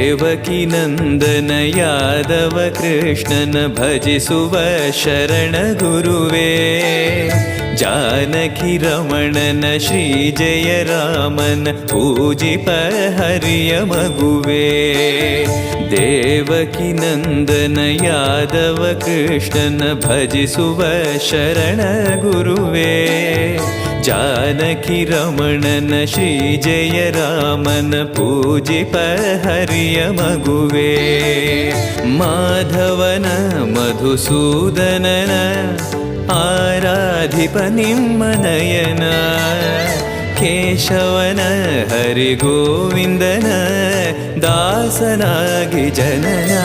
देवकी नन्दन यादव कृष्णन भज सुभ शरण गुरुवे। जनकी रमणन श्री जय रामन पूजिपहर्य मगुवे। देवकी नन्दन यादव कृष्णन भज सुव शरण गुरुवे। जानकिरमणन श्रीजय रामन मगुवे माधवन मधुसूदनन आराधिपनिम्मनयन केशवन हरिगोविन्दन दासनागि जनना